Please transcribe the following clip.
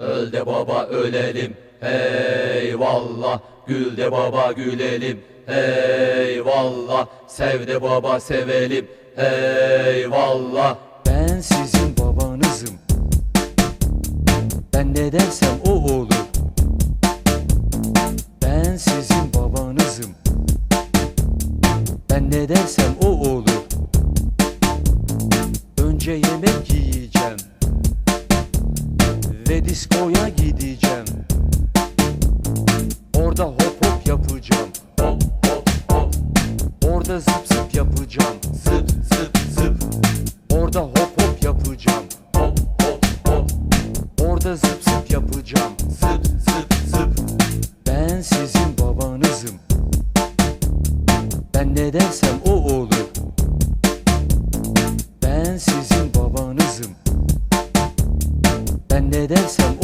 Öl de baba ölelim eyvallah. Gül de baba gülelim eyvallah. Sev de baba sevelim eyvallah. Ben sizin babanızım. Ben ne dersem o olur. Ben sizin babanızım. Ben ne dersem o olur. Önce yemek yiyeceğim Ve diskoya gideceğim. Orada hop hop yapacağım. Hop hop hop Orada zıp zıp yapacağım. Zıp zıp zıp. Orada hop hop yapacağım. Hop hop hop Orada zıp zıp yapacağım. Zıp zıp zıp. Ben sizin babanızım. Ben ne dersem o olur. Ben sizin Ben ne dersem